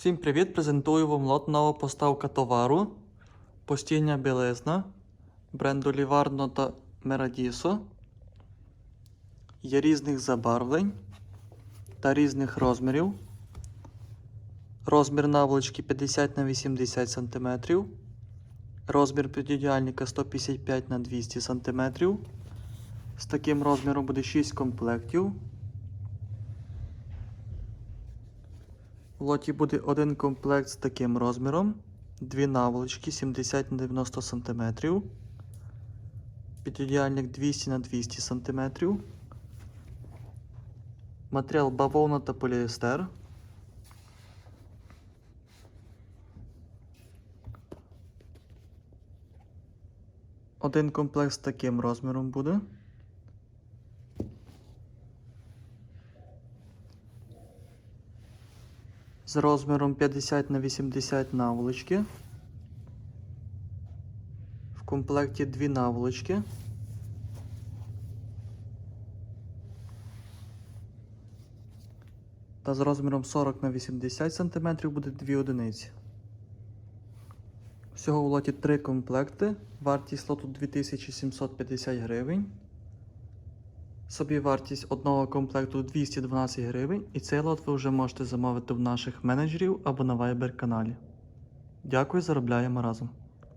Всім привіт! Презентую вам лот нова поставка товару. Постільня білизна бренду Ліварно та Мерадісо. Є різних забарвлень та різних розмірів. Розмір наволочки 50 на 80 см. Розмір підідіальника 155 на 200 см. З таким розміром буде 6 комплектів. В лоті буде один комплект з таким розміром, дві наволочки 70 на 90 см, підідіальник 200 на 200 см, матеріал бавовна та поліестер. Один комплект з таким розміром буде. З розміром 50 на 80 наволочки. В комплекті дві наволочки. Та з розміром 40 на 80 см буде дві одиниці. Всього в лоті три комплекти. Вартість лоту 2750 гривень. Собі вартість одного комплекту 212 гривень, і цей лот ви вже можете замовити в наших менеджерів або на Viber каналі. Дякую, заробляємо разом.